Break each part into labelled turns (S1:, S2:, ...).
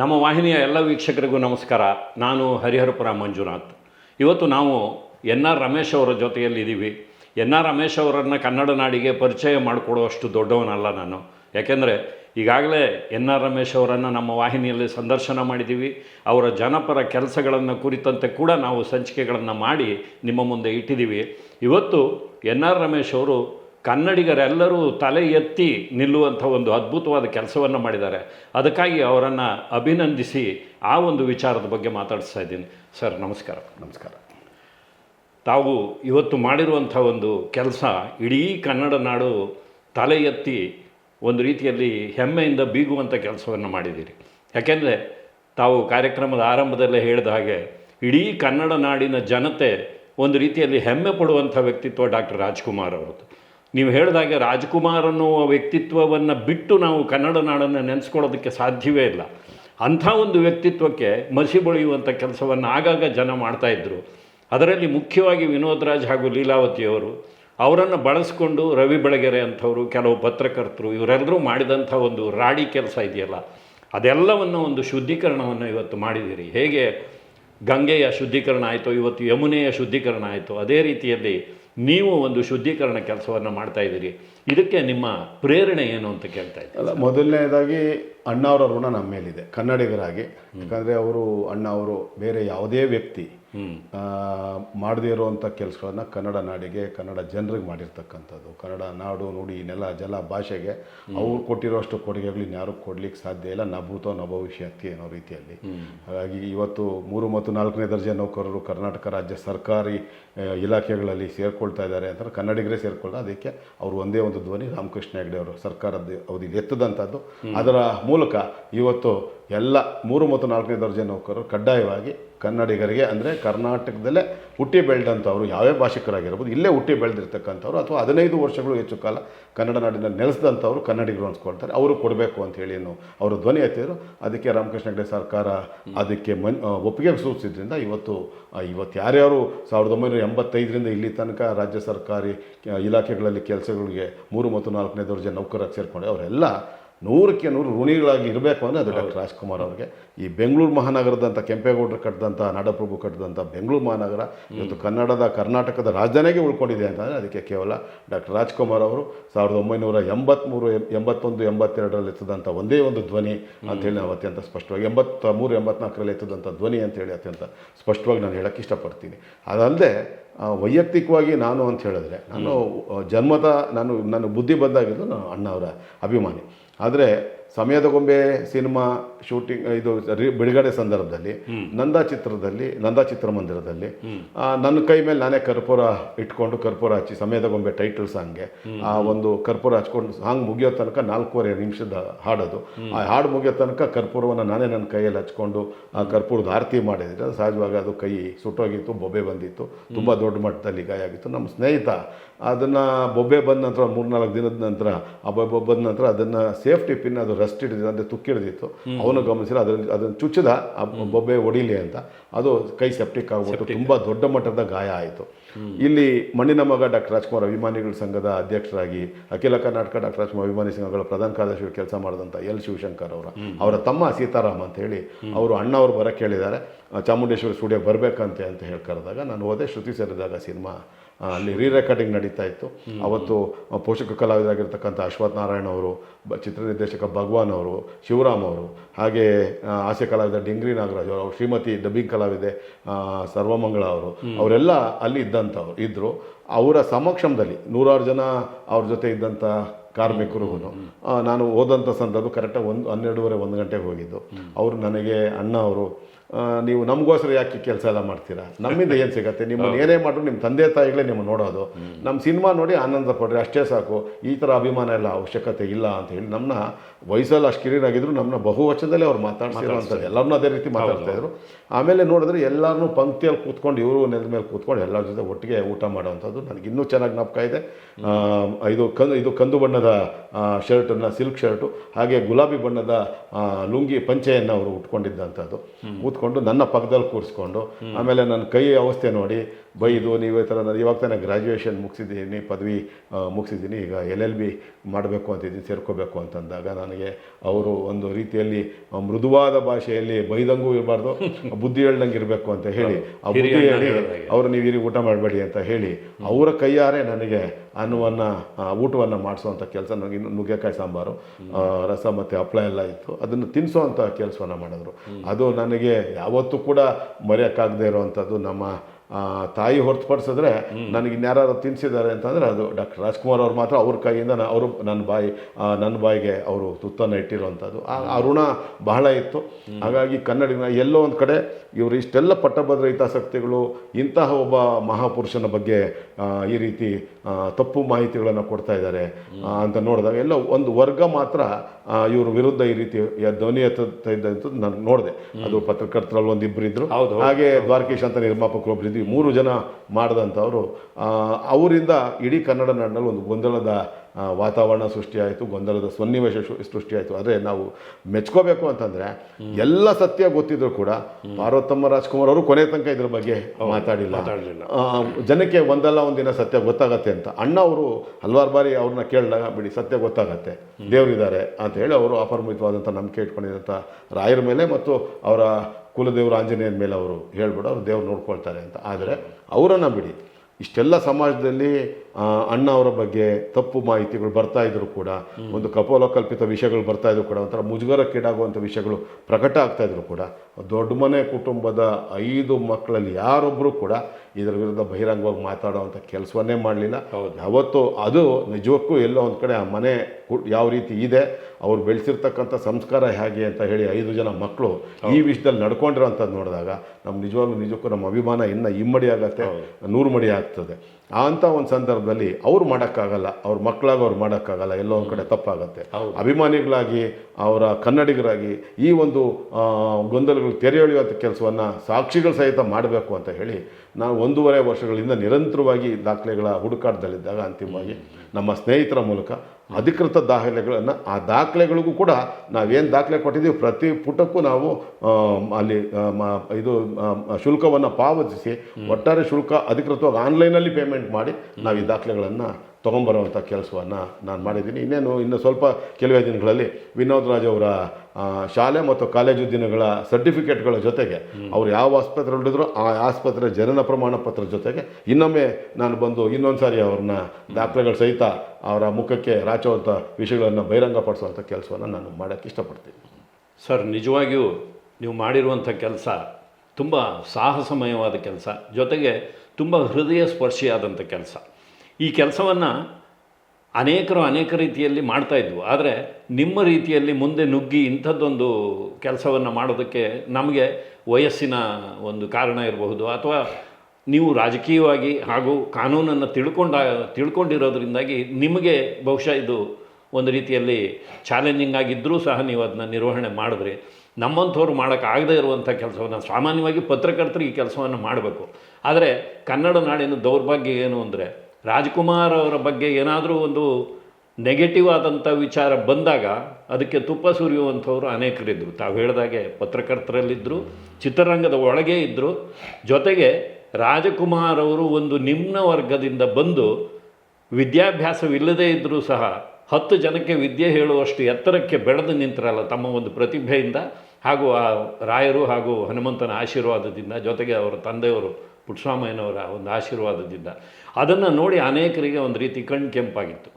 S1: ನಮ್ಮ ವಾಹಿನಿಯ ಎಲ್ಲ ವೀಕ್ಷಕರಿಗೂ ನಮಸ್ಕಾರ. ನಾನು ಹರಿಹರಪುರ ಮಂಜುನಾಥ್. ಇವತ್ತು ನಾವು ಎನ್ ಆರ್ ರಮೇಶ್ ಅವರ ಜೊತೆಯಲ್ಲಿದ್ದೀವಿ ಎನ್ ಆರ್ ರಮೇಶ್ ಅವರನ್ನು ಕನ್ನಡ ನಾಡಿಗೆ ಪರಿಚಯ ಮಾಡಿಕೊಡುವಷ್ಟು ದೊಡ್ಡವನಲ್ಲ ನಾನು. ಯಾಕೆಂದರೆ ಈಗಾಗಲೇ ಎನ್ ಆರ್ ರಮೇಶ್ ಅವರನ್ನು ನಮ್ಮ ವಾಹಿನಿಯಲ್ಲಿ ಸಂದರ್ಶನ ಮಾಡಿದ್ದೀವಿ ಅವರ ಜನಪರ ಕೆಲಸಗಳನ್ನು ಕುರಿತಂತೆ ಕೂಡ ನಾವು ಸಂಚಿಕೆಗಳನ್ನು ಮಾಡಿ ನಿಮ್ಮ ಮುಂದೆ ಇಟ್ಟಿದ್ದೀವಿ ಇವತ್ತು ಎನ್ ಆರ್ ರಮೇಶ್ ಅವರು ಕನ್ನಡಿಗರೆಲ್ಲರೂ ತಲೆ ಎತ್ತಿ ನಿಲ್ಲುವಂಥ ಒಂದು ಅದ್ಭುತವಾದ ಕೆಲಸವನ್ನು ಮಾಡಿದ್ದಾರೆ. ಅದಕ್ಕಾಗಿ ಅವರನ್ನು ಅಭಿನಂದಿಸಿ ಆ ಒಂದು ವಿಚಾರದ ಬಗ್ಗೆ ಮಾತಾಡಿಸ್ತಾ ಇದ್ದೀನಿ. ಸರ್ ನಮಸ್ಕಾರ.
S2: ನಮಸ್ಕಾರ.
S1: ತಾವು ಇವತ್ತು ಮಾಡಿರುವಂಥ ಒಂದು ಕೆಲಸ ಇಡೀ ಕನ್ನಡ ನಾಡು ತಲೆ ಎತ್ತಿ ಒಂದು ರೀತಿಯಲ್ಲಿ ಹೆಮ್ಮೆಯಿಂದ ಬೀಗುವಂಥ ಕೆಲಸವನ್ನು ಮಾಡಿದ್ದೀರಿ. ಯಾಕೆಂದರೆ ತಾವು ಕಾರ್ಯಕ್ರಮದ ಆರಂಭದಲ್ಲೇ ಹೇಳಿದ ಹಾಗೆ ಇಡೀ ಕನ್ನಡ ನಾಡಿನ ಜನತೆ ಒಂದು ರೀತಿಯಲ್ಲಿ ಹೆಮ್ಮೆ ಪಡುವಂಥ ವ್ಯಕ್ತಿತ್ವ ಡಾಕ್ಟರ್ ರಾಜ್ಕುಮಾರ್ ಅವರದ್ದು. ನೀವು ಹೇಳಿದಾಗೆ ರಾಜ್ಕುಮಾರ್ ಅನ್ನುವ ವ್ಯಕ್ತಿತ್ವವನ್ನು ಬಿಟ್ಟು ನಾವು ಕನ್ನಡ ನಾಡನ್ನು ನೆನೆಸ್ಕೊಳ್ಳೋದಕ್ಕೆ ಸಾಧ್ಯವೇ ಇಲ್ಲ. ಅಂಥ ಒಂದು ವ್ಯಕ್ತಿತ್ವಕ್ಕೆ ಮಸಿ ಬಳಿಯುವಂಥ ಕೆಲಸವನ್ನು ಆಗಾಗ ಜನ ಮಾಡ್ತಾಯಿದ್ರು ಅದರಲ್ಲಿ ಮುಖ್ಯವಾಗಿ ವಿನೋದ್ ರಾಜ್ ಹಾಗೂ ಲೀಲಾವತಿಯವರು ಅವರನ್ನು ಬಳಸ್ಕೊಂಡು ರವಿ ಬೆಳಗೆರೆ ಅಂಥವರು, ಕೆಲವು ಪತ್ರಕರ್ತರು, ಇವರೆಲ್ಲರೂ ಮಾಡಿದಂಥ ಒಂದು ರಾಡಿ ಕೆಲಸ ಇದೆಯಲ್ಲ. ಅದೆಲ್ಲವನ್ನು ಒಂದು ಶುದ್ಧೀಕರಣವನ್ನು ಇವತ್ತು ಮಾಡಿದ್ದೀರಿ. ಹೇಗೆ ಗಂಗೆಯ ಶುದ್ಧೀಕರಣ ಆಯಿತು, ಇವತ್ತು ಯಮುನೆಯ ಶುದ್ಧೀಕರಣ ಆಯಿತು, ಅದೇ ರೀತಿಯಲ್ಲಿ ನೀವು ಒಂದು ಶುದ್ಧೀಕರಣ ಕೆಲಸವನ್ನು ಮಾಡ್ತಾ ಇದ್ದೀರಿ. ಇದಕ್ಕೆ ನಿಮ್ಮ ಪ್ರೇರಣೆ ಏನು ಅಂತ ಕೇಳ್ತಾ
S2: ಅಲ್ಲ ಮೊದಲನೇದಾಗಿ ಅಣ್ಣ ಅವರ ಋಣ ನಮ್ಮ ಮೇಲಿದೆ ಕನ್ನಡಿಗರಾಗಿ. ಯಾಕಂದರೆ ಅವರು ಅಣ್ಣ ಅವರು ಬೇರೆ ಯಾವುದೇ ವ್ಯಕ್ತಿ ಮಾಡದೇ ಇರುವಂಥ ಕೆಲಸಗಳನ್ನು ಕನ್ನಡ ನಾಡಿಗೆ ಕನ್ನಡ ಜನರಿಗೆ ಮಾಡಿರ್ತಕ್ಕಂಥದ್ದು. ಕನ್ನಡ ನಾಡು ನುಡಿ ನೆಲ ಜಲ ಭಾಷೆಗೆ ಅವ್ರು ಕೊಟ್ಟಿರೋಷ್ಟು ಕೊಡುಗೆಗಳು ಇನ್ಯಾರು ಕೊಡ್ಲಿಕ್ಕೆ ಸಾಧ್ಯ ಇಲ್ಲ. ನ ಭೂತೋ ನ ಭವಿಷ್ಯಕ್ಕೆ ಅನ್ನೋ ರೀತಿಯಲ್ಲಿ. ಹಾಗಾಗಿ ಇವತ್ತು ಮೂರು ಮತ್ತು ನಾಲ್ಕನೇ ದರ್ಜೆ ನೌಕರರು ಕರ್ನಾಟಕ ರಾಜ್ಯ ಸರ್ಕಾರಿ ಇಲಾಖೆಗಳಲ್ಲಿ ಸೇರ್ಕೊಳ್ತಾ ಇದ್ದಾರೆ. ಅಂತ ಕನ್ನಡಿಗರೇ ಸೇರ್ಕೊಳ್ತಾ ಅದಕ್ಕೆ ಅವರು ಒಂದೇ ಒಂದು ಧ್ವನಿ ರಾಮಕೃಷ್ಣ ಹೆಗಡೆ ಅವರು, ಸರ್ಕಾರದ ಅವಧಿ ಎತ್ತದಂಥದ್ದು ಅದರ ಮೂಲಕ ಇವತ್ತು ಎಲ್ಲ ಮೂರು ಮತ್ತು ನಾಲ್ಕನೇ ದರ್ಜೆ ನೌಕರರು ಕಡ್ಡಾಯವಾಗಿ ಕನ್ನಡಿಗರಿಗೆ ಅಂದರೆ ಕರ್ನಾಟಕದಲ್ಲೇ ಹುಟ್ಟಿ ಬೆಳೆದಂಥವ್ರು, ಯಾವ್ಯಾವ ಭಾಷಿಕರಾಗಿರ್ಬೋದು, ಇಲ್ಲೇ ಹುಟ್ಟಿ ಬೆಳೆದಿರ್ತಕ್ಕಂಥವ್ರು ಅಥವಾ ಹದಿನೈದು ವರ್ಷಗಳು ಹೆಚ್ಚು ಕಾಲ ಕನ್ನಡ ನಾಡಿನ ನೆಲೆಸಿದಂಥವ್ರು ಕನ್ನಡಿಗರು ಅನ್ಸ್ಕೊಳ್ತಾರೆ. ಅವರು ಕೊಡಬೇಕು ಅಂತ ಹೇಳಿ ಏನು ಅವರು ಧ್ವನಿ ಎತ್ತಿದ್ರು. ಅದಕ್ಕೆ ರಾಮಕೃಷ್ಣ ಹೆಗಡೆ ಸರ್ಕಾರ ಅದಕ್ಕೆ ಮನ್ ಒಪ್ಪಿಗೆ ಸೂಚಿಸಿದ್ರಿಂದ ಇವತ್ತು ಇವತ್ತು ಯಾರ್ಯಾರು ಸಾವಿರದ ಒಂಬೈನೂರ ಎಂಬತ್ತೈದರಿಂದ ಇಲ್ಲಿ ತನಕ ರಾಜ್ಯ ಸರ್ಕಾರಿ ಇಲಾಖೆಗಳಲ್ಲಿ ಕೆಲಸಗಳಿಗೆ ಮೂರು ಮತ್ತು ನಾಲ್ಕನೇ ದರ್ಜೆ ನೌಕರಾಗಿ ಸೇರಿಕೊಂಡೆ ಅವರೆಲ್ಲ ನೂರಕ್ಕೆ ನೂರು ಋಣಿಗಳಾಗಿ ಇರಬೇಕು ಅಂದರೆ ಅದು ಡಾಕ್ಟರ್ ರಾಜ್ಕುಮಾರ್ ಅವರಿಗೆ. ಈ ಬೆಂಗಳೂರು ಮಹಾನಗರದಂಥ ಕೆಂಪೇಗೌಡರು ಕಟ್ಟಿದಂಥ ನಾಡಪ್ರಭು ಕಟ್ಟಿದಂಥ ಬೆಂಗಳೂರು ಮಹಾನಗರ ಇವತ್ತು ಕನ್ನಡದ ಕರ್ನಾಟಕದ ರಾಜಧಾನಿಗೆ ಉಳ್ಕೊಂಡಿದೆ ಅಂತಂದರೆ ಅದಕ್ಕೆ ಕೇವಲ ಡಾಕ್ಟರ್ ರಾಜ್ಕುಮಾರ್ ಅವರು ಸಾವಿರದ ಒಂಬೈನೂರ ಎಂಬತ್ತ್ಮೂರು ಎಂಬತ್ತೊಂದು ಎಂಬತ್ತೆರಡರಲ್ಲಿ ಎತ್ತಿದಂಥ ಒಂದೇ ಒಂದು ಧ್ವನಿ ಅಂತೇಳಿ ನಾವು ಅತ್ಯಂತ ಸ್ಪಷ್ಟವಾಗಿ ಎಂಬತ್ತ ಮೂರು ಎಂಬತ್ನಾಲ್ಕರಲ್ಲಿ ಎತ್ತದಂಥ ಧ್ವನಿ ಅಂತೇಳಿ ಅತ್ಯಂತ ಸ್ಪಷ್ಟವಾಗಿ ನಾನು ಹೇಳೋಕ್ಕೆ ಇಷ್ಟಪಡ್ತೀನಿ. ಅದಲ್ಲದೆ ವೈಯಕ್ತಿಕವಾಗಿ ನಾನು ಅಂತ ಹೇಳಿದ್ರೆ ನಾನು ಜನ್ಮದ ನಾನು ನನ್ನ ಬುದ್ಧಿ ಬಂದಾಗಿದ್ದು ನಾನು ಅಣ್ಣವರ ಅಭಿಮಾನಿ. ಆದರೆ ಸಮಯದ ಗೊಂಬೆ ಸಿನಿಮಾ ಶೂಟಿಂಗ್ ಇದು ರಿ- ಬಿಡುಗಡೆ ಸಂದರ್ಭದಲ್ಲಿ ನಂದಾ ಚಿತ್ರದಲ್ಲಿ ನಂದಾ ಚಿತ್ರಮಂದಿರದಲ್ಲಿ ಆ, ನನ್ನ ಕೈ ಮೇಲೆ ನಾನೇ ಕರ್ಪೂರ ಇಟ್ಕೊಂಡು ಕರ್ಪೂರ ಹಚ್ಚಿ ಸಮಯದ ಗೊಂಬೆ ಟೈಟಲ್ ಸಾಂಗ್ಗೆ ಆ ಒಂದು ಕರ್ಪೂರ ಹಚ್ಕೊಂಡು ಸಾಂಗ್ ಮುಗಿಯೋ ತನಕ ನಾಲ್ಕೂವರೆ ನಿಮಿಷದ ಹಾಡೋದು. ಆ ಹಾಡು ಮುಗಿಯೋ ತನಕ ಕರ್ಪೂರವನ್ನು ನಾನೇ ನನ್ನ ಕೈಯಲ್ಲಿ ಹಚ್ಕೊಂಡು ಆ ಕರ್ಪೂರದ ಆರತಿ ಮಾಡಿದ್ರೆ ಸಹಜವಾಗಿ ಅದು ಕೈ ಸುಟ್ಟೋಗಿತ್ತು ಬೊಬ್ಬೆ ಬಂದಿತ್ತು ತುಂಬ ದೊಡ್ಡ ಮಟ್ಟದಲ್ಲಿ ಗಾಯ ಆಗಿತ್ತು. ನಮ್ಮ ಸ್ನೇಹಿತ ಅದನ್ನು ಬೊಬ್ಬೆ ಬಂದ ನಂತರ ಮೂರ್ನಾಲ್ಕು ದಿನದ ನಂತರ ಆ ಬೊಬ್ಬೆ ಬಂದ ನಂತರ ಅದನ್ನು ಸೇಫ್ಟಿ ಪಿನ್ ಅದು ರಸ್ಟ್ ಹಿಡಿದಿದೆ ಅಂದರೆ ತುಕ್ಕಿಡ್ದಿತ್ತು ಅವನು ಗಮನಿಸಿದ ಅದ್ರ ಅದನ್ನು ಚುಚ್ಚಿದ ಆ ಬೊಬ್ಬೆ ಹೊಡಿಲಿ ಅಂತ. ಅದು ಕೈ ಸೆಪ್ಟಿಕ್ ಆಗಿಬಿಟ್ಟು ತುಂಬ ದೊಡ್ಡ ಮಟ್ಟದ ಗಾಯ ಆಯಿತು. ಇಲ್ಲಿ ಮಣ್ಣಿನ ಮಗ ಡಾಕ್ಟರ್ ರಾಜ್ಕುಮಾರ್ ಅಭಿಮಾನಿಗಳ ಸಂಘದ ಅಧ್ಯಕ್ಷರಾಗಿ ಅಖಿಲ ಕರ್ನಾಟಕ ಡಾಕ್ಟರ್ ರಾಜ್ಕುಮಾರ್ ಅಭಿಮಾನಿ ಸಂಘಗಳ ಪ್ರಧಾನ ಕಾರ್ಯದರ್ಶಿ ಕೆಲಸ ಮಾಡಿದಂಥ ಎಲ್ ಶಿವಶಂಕರ್ ಅವರ ಅವರ ತಮ್ಮ ಸೀತಾರಾಮ್ ಅಂತ ಹೇಳಿ ಅವರು ಅಣ್ಣ ಅವರು ಬರೋಕ್ಕೆ ಹೇಳಿದ್ದಾರೆ ಚಾಮುಂಡೇಶ್ವರಿ ಸ್ಟುಡಿಯೋ ಬರಬೇಕಂತೆ ಅಂತ ಹೇಳಿ ಕರೆದಾಗ ನಾನು ಹೋದೆ ಶ್ರುತಿ ಸೇರಿದಾಗ ಸಿನಿಮಾ ಅಲ್ಲಿ ರೀ ರೆಕಾರ್ಡಿಂಗ್ ನಡೀತಾ ಇತ್ತು. ಅವತ್ತು ಪೋಷಕ ಕಲಾವಿದರಾಗಿರ್ತಕ್ಕಂಥ ಅಶ್ವಥ್ ನಾರಾಯಣ ಅವರು ಚಿತ್ರ ನಿರ್ದೇಶಕ ಭಗವಾನ್ ಅವರು, ಶಿವರಾಮ್ ಅವರು, ಹಾಗೆ ಹಾಸ್ಯ ಕಲಾವಿದ ಡಿಂಗ್ರಿ ನಾಗರಾಜ್ ಅವರು, ಶ್ರೀಮತಿ ಡಬ್ಬಿಂಗ್ ಕಲಾವಿದೆ ಸರ್ವಮಂಗಳ ಅವರು, ಅವರೆಲ್ಲ ಅಲ್ಲಿ ಇದ್ದಂಥವ್ರು ಇದ್ದರು ಅವರ ಸಮಕ್ಷಮದಲ್ಲಿ ನೂರಾರು ಜನ ಅವ್ರ ಜೊತೆ ಇದ್ದಂಥ ಕಾರ್ಮಿಕರು ನಾನು ಹೋದಂಥ ಸಂದರ್ಭ ಕರೆಕ್ಟಾಗಿ ಒಂದು, ಹನ್ನೆರಡೂವರೆ, ಒಂದು ಗಂಟೆಗೆ ಹೋಗಿದ್ದು. ಅವರು ನನಗೆ ಅಣ್ಣ ಅವರು ನೀವು ನಮಗೋಸ್ಕರ ಯಾಕೆ ಕೆಲಸ ಎಲ್ಲ ಮಾಡ್ತೀರಾ? ನಮ್ಮಿಂದ ಏನು ಸಿಗತ್ತೆ? ನಿಮ್ಮನ್ನು ಏನೇ ಮಾಡಿದ್ರು ನಿಮ್ಮ ತಂದೆ ತಾಯಿಗಳೇ ನಿಮ್ಮ ನೋಡೋದು. ನಮ್ಮ ಸಿನಿಮಾ ನೋಡಿ ಆನಂದ ಪಡ್ರಿ ಅಷ್ಟೇ ಸಾಕು. ಈ ಥರ ಅಭಿಮಾನ ಎಲ್ಲ ಅವಶ್ಯಕತೆ ಇಲ್ಲ ಅಂತ ಹೇಳಿ ನಮ್ಮನ್ನ ವಯಸ್ಸಲ್ಲಿ ಅಷ್ಟು ಕಿರಿಯರಾಗಿದ್ರು ನಮ್ಮನ್ನ ಬಹುವಚನದಲ್ಲಿ ಅವ್ರು ಮಾತಾಡ್ತಿರೋಂಥದ್ದು ಎಲ್ಲರನ್ನೂ ಅದೇ ರೀತಿ ಮಾತಾಡ್ತಾ ಇದ್ರು ಆಮೇಲೆ ನೋಡಿದ್ರೆ ಎಲ್ಲರನ್ನೂ ಪಂಕ್ತಿಯಲ್ಲಿ ಕೂತ್ಕೊಂಡು ಇವರು ನೆಲದ ಮೇಲೆ ಕೂತ್ಕೊಂಡು ಎಲ್ಲರ ಜೊತೆ ಒಟ್ಟಿಗೆ ಊಟ ಮಾಡೋವಂಥದ್ದು ನನಗೆ ಇನ್ನೂ ಚೆನ್ನಾಗಿ ಜ್ಞಾಪಕ ಇದೆ. ಇದು ಕಂದು ಇದು ಕಂದು ಬಣ್ಣದ ಶರ್ಟನ್ನು ಸಿಲ್ಕ್ ಶರ್ಟು ಹಾಗೆ ಗುಲಾಬಿ ಬಣ್ಣದ ಲುಂಗಿ ಪಂಚೆಯನ್ನು ಅವರು ಉಟ್ಕೊಂಡಿದ್ದಂಥದ್ದು. ಕೂತ್ಕೊಂಡು ನನ್ನ ಪಕ್ಕದಲ್ಲಿ ಕೂರಿಸ್ಕೊಂಡು ಆಮೇಲೆ ನನ್ನ ಕೈ ಅವಸ್ಥೆ ನೋಡಿ ಬೈದು ನೀವು ಈ ಥರ ನಾನು ಇವಾಗ ತಾನೇ ಗ್ರ್ಯಾಜುಯೇಷನ್ ಮುಗಿಸಿದ್ದೀನಿ ಪದವಿ ಮುಗಿಸಿದ್ದೀನಿ ಈಗ ಎಲ್ ಎಲ್ ಬಿ ಮಾಡಬೇಕು ಅಂತಿದ್ದೀನಿ ಸೇರ್ಕೋಬೇಕು ಅಂತಂದಾಗ ನನಗೆ ಅವರು ಒಂದು ರೀತಿಯಲ್ಲಿ ಮೃದುವಾದ ಭಾಷೆಯಲ್ಲಿ ಬೈದಂಗೂ ಇರಬಾರ್ದು ಬುದ್ಧಿ ಹೇಳ್ದಂಗೆ ಇರಬೇಕು ಅಂತ ಹೇಳಿ ಆ ಬುದ್ಧಿ ಹೇಳಿ. ಅವರು ನೀವು ಇರಿ ಊಟ ಮಾಡಬೇಡಿ ಅಂತ ಹೇಳಿ ಅವರ ಕೈಯಾರೆ ನನಗೆ ಅನ್ನವನ್ನು ಊಟವನ್ನು ಮಾಡಿಸುವಂಥ ಕೆಲಸ ನನಗೆ ಇನ್ನು ನುಗ್ಗೆಕಾಯಿ ಸಾಂಬಾರು ರಸ ಮತ್ತು ಹಪ್ಪಳ ಎಲ್ಲ ಇತ್ತು. ಅದನ್ನು ತಿನ್ನಿಸುವಂಥ ಕೆಲಸವನ್ನು ಮಾಡಿದ್ರು. ಅದು ನನಗೆ ಯಾವತ್ತೂ ಕೂಡ ಮರೆಯೋಕ್ಕಾಗದೇ ಇರುವಂಥದ್ದು ನಮ್ಮ ತಾಯಿ ಹೊರತುಪಡಿಸಿದ್ರೆ ನನಗೆ ಇನ್ಯಾರು ತಿನ್ಸಿದ್ದಾರೆ ಅಂತಂದರೆ ಅದು ಡಾಕ್ಟರ್ ರಾಜ್ಕುಮಾರ್ ಅವ್ರು ಮಾತ್ರ ಅವ್ರ ಕೈಯಿಂದ ಅವರು ನನ್ನ ಬಾಯಿ ನನ್ನ ಬಾಯಿಗೆ ಅವರು ತುತ್ತನ್ನು ಇಟ್ಟಿರುವಂಥದ್ದು. ಆ ಋಣ ಬಹಳ ಇತ್ತು. ಹಾಗಾಗಿ ಕನ್ನಡಿಗನ ಎಲ್ಲೋ ಒಂದು ಕಡೆ ಇವರು ಇಷ್ಟೆಲ್ಲ ಪಟ್ಟಭದ್ರ ಹಿತಾಸಕ್ತಿಗಳು ಇಂತಹ ಒಬ್ಬ ಮಹಾಪುರುಷನ ಬಗ್ಗೆ ಈ ರೀತಿ ತಪ್ಪು ಮಾಹಿತಿಗಳನ್ನು ಕೊಡ್ತಾ ಇದ್ದಾರೆ ಅಂತ ನೋಡಿದಾಗ ಎಲ್ಲ ಒಂದು ವರ್ಗ ಮಾತ್ರ ಇವ್ರ ವಿರುದ್ಧ ಈ ರೀತಿ ಧ್ವನಿ ಎತ್ತುತ್ತಾ ಇದ್ದಂಥದ್ದು ನಾನು ನೋಡಿದೆ. ಅದು ಪತ್ರಕರ್ತರಲ್ಲಿ ಒಂದು ಇಬ್ಬರು ಇದ್ರು
S1: ಹೌದು.
S2: ಹಾಗೆ ದ್ವಾರಕೀಶ್ ಅಂತ ನಿರ್ಮಾಪಕರು ಒಬ್ರು ಇದ್ವಿ. ಮೂರು ಜನ ಮಾಡಿದಂಥವ್ರು. ಅವರಿಂದ ಇಡೀ ಕನ್ನಡ ನಾಡಿನಲ್ಲಿ ಒಂದು ಗೊಂದಲದ ವಾತಾವರಣ ಸೃಷ್ಟಿಯಾಯಿತು ಗೊಂದಲದ ಸನ್ನಿವೇಶ ಸೃಷ್ಟಿಯಾಯಿತು. ಆದರೆ ನಾವು ಮೆಚ್ಕೋಬೇಕು ಅಂತಂದರೆ ಎಲ್ಲ ಸತ್ಯ ಗೊತ್ತಿದ್ರು ಕೂಡ ಪಾರ್ವತಮ್ಮ ರಾಜ್ಕುಮಾರ್ ಅವರು ಕೊನೆ ತನಕ ಇದ್ರ ಬಗ್ಗೆ ಮಾತಾಡಿಲ್ಲ. ಜನಕ್ಕೆ ಒಂದಲ್ಲ ಒಂದಿನ ಸತ್ಯ ಗೊತ್ತಾಗತ್ತೆ ಅಂತ. ಅಣ್ಣ ಅವರು ಹಲವಾರು ಬಾರಿ ಅವ್ರನ್ನ ಕೇಳಿದಾಗ ಬಿಡಿ ಸತ್ಯ ಗೊತ್ತಾಗತ್ತೆ. ದೇವರಿದ್ದಾರೆ ಅಂತ ಹೇಳಿ ಅವರು ಅಪರಿಮಿತವಾದಂಥ ನಂಬಿಕೆ ಇಟ್ಕೊಂಡಿದ್ದಂಥ ರಾಯರ ಮೇಲೆ ಮತ್ತು ಅವರ ಕುಲದೇವರ ಆಂಜನೇಯನ ಮೇಲೆ ಅವರು ಹೇಳ್ಬಿಡು ಅವ್ರು ದೇವ್ರು ನೋಡ್ಕೊಳ್ತಾರೆ ಅಂತ. ಆದರೆ ಅವರನ್ನು ಬಿಡಿ. ಇಷ್ಟೆಲ್ಲ ಸಮಾಜದಲ್ಲಿ ಅಣ್ಣ ಅವರ ಬಗ್ಗೆ ತಪ್ಪು ಮಾಹಿತಿಗಳು ಬರ್ತಾ ಇದ್ರು ಕೂಡ ಒಂದು ಕಪೋಲಕಲ್ಪಿತ ವಿಷಯಗಳು ಬರ್ತಾ ಇದ್ರು ಕೂಡ ಒಂಥರ ಮುಜುಗರಕ್ಕೀಡಾಗುವಂಥ ವಿಷಯಗಳು ಪ್ರಕಟ ಆಗ್ತಾ ಇದ್ರು ಕೂಡ ದೊಡ್ಡ ಮನೆ ಕುಟುಂಬದ ಐದು ಮಕ್ಕಳಲ್ಲಿ ಯಾರೊಬ್ಬರು ಕೂಡ ಇದರ ವಿರುದ್ಧ ಬಹಿರಂಗವಾಗಿ ಮಾತಾಡುವಂಥ ಕೆಲಸವನ್ನೇ ಮಾಡಲಿಲ್ಲ. ಯಾವತ್ತೂ ಅದು ನಿಜಕ್ಕೂ ಎಲ್ಲೋ ಒಂದು ಕಡೆ ಆ ಮನೆ ಯಾವ ರೀತಿ ಇದೆ ಅವ್ರು ಬೆಳೆಸಿರ್ತಕ್ಕಂಥ ಸಂಸ್ಕಾರ ಹೇಗೆ ಅಂತ ಹೇಳಿ ಐದು ಜನ ಮಕ್ಕಳು ಈ ವಿಷಯದಲ್ಲಿ ನಡ್ಕೊಂಡಿರೋಂಥದ್ದು ನೋಡಿದಾಗ ನಮ್ಮ ನಿಜವಾಗ್ಲೂ ನಿಜಕ್ಕೂ ನಮ್ಮ ಅಭಿಮಾನ ಇನ್ನೂ ಇಮ್ಮಡಿ ಆಗುತ್ತೆ ನೂರು ಮಡಿ ಆಗ್ತದೆ. ಅಂಥ ಒಂದು ಸಂದರ್ಭದಲ್ಲಿ ಅವ್ರು ಮಾಡೋಕ್ಕಾಗಲ್ಲ ಅವ್ರ ಮಕ್ಕಳಾಗಿ ಅವ್ರು ಮಾಡೋಕ್ಕಾಗಲ್ಲ ಎಲ್ಲೋ ಒಂದು ಕಡೆ ತಪ್ಪಾಗುತ್ತೆ. ಅಭಿಮಾನಿಗಳಾಗಿ ಅವರ ಕನ್ನಡಿಗರಾಗಿ ಈ ಒಂದು ಗೊಂದಲಗಳು ತೆರೆ ಎಳೆಯುವಂಥ ಕೆಲಸವನ್ನು ಸಾಕ್ಷಿಗಳ ಸಹಿತ ಮಾಡಬೇಕು ಅಂತ ಹೇಳಿ ನಾನು ಒಂದೂವರೆ ವರ್ಷಗಳಿಂದ ನಿರಂತರವಾಗಿ ದಾಖಲೆಗಳ ಹುಡುಕಾಟದಲ್ಲಿದ್ದಾಗ ಅಂತಿಮವಾಗಿ ನಮ್ಮ ಸ್ನೇಹಿತರ ಮೂಲಕ ಅಧಿಕೃತ ದಾಖಲೆಗಳನ್ನು ಆ ದಾಖಲೆಗಳಿಗೂ ಕೂಡ ನಾವೇನು ದಾಖಲೆ ಕೊಟ್ಟಿದ್ದೀವಿ ಪ್ರತಿ ಪುಟಕ್ಕೂ ನಾವು ಅಲ್ಲಿ ಇದು ಶುಲ್ಕವನ್ನು ಪಾವತಿಸಿ ಒಟ್ಟಾರೆ ಶುಲ್ಕ ಅಧಿಕೃತವಾಗಿ ಆನ್ಲೈನಲ್ಲಿ ಪೇಮೆಂಟ್ ಮಾಡಿ ನಾವು ಈ ದಾಖಲೆಗಳನ್ನು ತೊಗೊಂಬರುವಂಥ ಕೆಲಸವನ್ನು ನಾನು ಮಾಡಿದ್ದೀನಿ. ಇನ್ನೇನು, ಇನ್ನು ಸ್ವಲ್ಪ ಕೆಲವೇ ದಿನಗಳಲ್ಲಿ ವಿನೋದ್ ರಾಜ್ ಅವರ ಶಾಲೆ ಮತ್ತು ಕಾಲೇಜು ದಿನಗಳ ಸರ್ಟಿಫಿಕೇಟ್ಗಳ ಜೊತೆಗೆ ಅವರು ಯಾವ ಆಸ್ಪತ್ರೆ ಹೊರಡಿದ್ರು ಆ ಆಸ್ಪತ್ರೆ ಜನನ ಪ್ರಮಾಣ ಪತ್ರ ಜೊತೆಗೆ ಇನ್ನೊಮ್ಮೆ ನಾನು ಬಂದು ಇನ್ನೊಂದು ಸಾರಿ ಅವ್ರನ್ನ ದಾಖಲೆಗಳ ಸಹಿತ ಅವರ ಮುಖಕ್ಕೆ ರಾಚುವಂಥ ವಿಷಯಗಳನ್ನು ಬಹಿರಂಗಪಡಿಸುವಂಥ ಕೆಲಸವನ್ನು ನಾನು ಮಾಡೋಕ್ಕೆ ಇಷ್ಟಪಡ್ತೀನಿ.
S1: ಸರ್, ನಿಜವಾಗಿಯೂ ನೀವು ಮಾಡಿರುವಂಥ ಕೆಲಸ ತುಂಬ ಸಾಹಸಮಯವಾದ ಕೆಲಸ. ಜೊತೆಗೆ ತುಂಬ ಹೃದಯ ಸ್ಪರ್ಶಿಯಾದಂಥ ಕೆಲಸ. ಈ ಕೆಲಸವನ್ನು ಅನೇಕರು ಅನೇಕ ರೀತಿಯಲ್ಲಿ ಮಾಡ್ತಾಯಿದ್ವು ಆದರೆ ನಿಮ್ಮ ರೀತಿಯಲ್ಲಿ ಮುಂದೆ ನುಗ್ಗಿ ಇಂಥದ್ದೊಂದು ಕೆಲಸವನ್ನು ಮಾಡೋದಕ್ಕೆ ನಮಗೆ ವಯಸ್ಸಿನ ಒಂದು ಕಾರಣ ಇರಬಹುದು. ಅಥವಾ ನೀವು ರಾಜಕೀಯವಾಗಿ ಹಾಗೂ ಕಾನೂನನ್ನು ತಿಳ್ಕೊಂಡ, ತಿಳ್ಕೊಂಡಿರೋದ್ರಿಂದಾಗಿ ನಿಮಗೆ ಬಹುಶಃ ಇದು ಒಂದು ರೀತಿಯಲ್ಲಿ ಚಾಲೆಂಜಿಂಗ್ ಆಗಿದ್ದರೂ ಸಹ ನೀವು ಅದನ್ನ ನಿರ್ವಹಣೆ ಮಾಡಿದ್ರಿ. ನಮ್ಮಂಥವ್ರು ಮಾಡೋಕ್ಕಾಗದೇ ಇರುವಂಥ ಕೆಲಸವನ್ನು ಸಾಮಾನ್ಯವಾಗಿ ಪತ್ರಕರ್ತರು ಈ ಕೆಲಸವನ್ನು ಮಾಡಬೇಕು. ಆದರೆ ಕನ್ನಡ ನಾಡಿನ ದೌರ್ಭಾಗ್ಯ ಏನು ಅಂದರೆ ರಾಜ್ಕುಮಾರ್ ಅವರ ಬಗ್ಗೆ ಏನಾದರೂ ಒಂದು ನೆಗೆಟಿವ್ ಆದಂಥ ವಿಚಾರ ಬಂದಾಗ ಅದಕ್ಕೆ ತುಪ್ಪ ಸುರಿಯುವಂಥವ್ರು ಅನೇಕರಿದ್ದರು ತಾವು ಹೇಳಿದಾಗೆ ಪತ್ರಕರ್ತರಲ್ಲಿದ್ದರು ಚಿತ್ರರಂಗದ ಒಳಗೆ ಇದ್ದರು ಜೊತೆಗೆ ರಾಜಕುಮಾರ್ ಅವರು ಒಂದು ನಿಮ್ನ ವರ್ಗದಿಂದ ಬಂದು ವಿದ್ಯಾಭ್ಯಾಸವಿಲ್ಲದೇ ಇದ್ದರೂ ಸಹ ಹತ್ತು ಜನಕ್ಕೆ ವಿದ್ಯೆ ಹೇಳುವಷ್ಟು ಎತ್ತರಕ್ಕೆ ಬೆಳೆದು ನಿಂತರಲ್ಲ ತಮ್ಮ ಒಂದು ಪ್ರತಿಭೆಯಿಂದ ಹಾಗೂ ಆ ರಾಯರು ಹಾಗೂ ಹನುಮಂತನ ಆಶೀರ್ವಾದದಿಂದ ಜೊತೆಗೆ ಅವರ ತಂದೆಯವರು ಪುಟ್ಟಸ್ವಾಮಯ್ಯನವರ ಒಂದು ಆಶೀರ್ವಾದದಿಂದ. ಅದನ್ನು ನೋಡಿ ಅನೇಕರಿಗೆ ಒಂದು ರೀತಿ ಕಣ್ಣು ಕೆಂಪಾಗಿತ್ತು.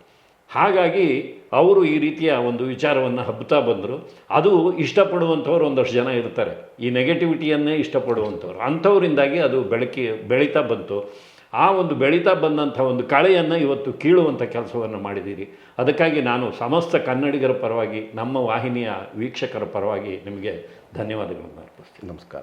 S1: ಹಾಗಾಗಿ ಅವರು ಈ ರೀತಿಯ ಒಂದು ವಿಚಾರವನ್ನು ಹಬ್ಬುತ್ತಾ ಬಂದರು. ಅದು ಇಷ್ಟಪಡುವಂಥವ್ರು ಒಂದಷ್ಟು ಜನ ಇರ್ತಾರೆ. ಈ ನೆಗೆಟಿವಿಟಿಯನ್ನೇ ಇಷ್ಟಪಡುವಂಥವ್ರು. ಅಂಥವರಿಂದಾಗಿ ಅದು ಬೆಳಕಿ, ಬೆಳೀತಾ ಬಂತು. ಆ ಒಂದು ಬೆಳೀತಾ ಬಂದಂಥ ಒಂದು ಕಳೆಯನ್ನು ಇವತ್ತು ಕೀಳುವಂಥ ಕೆಲಸವನ್ನು ಮಾಡಿದ್ದೀರಿ. ಅದಕ್ಕಾಗಿ ನಾನು ಸಮಸ್ತ ಕನ್ನಡಿಗರ ಪರವಾಗಿ, ನಮ್ಮ ವಾಹಿನಿಯ ವೀಕ್ಷಕರ ಪರವಾಗಿ ನಿಮಗೆ ಧನ್ಯವಾದಗಳನ್ನು ಅರ್ಪಿಸ್ತೀನಿ.
S2: ನಮಸ್ಕಾರ.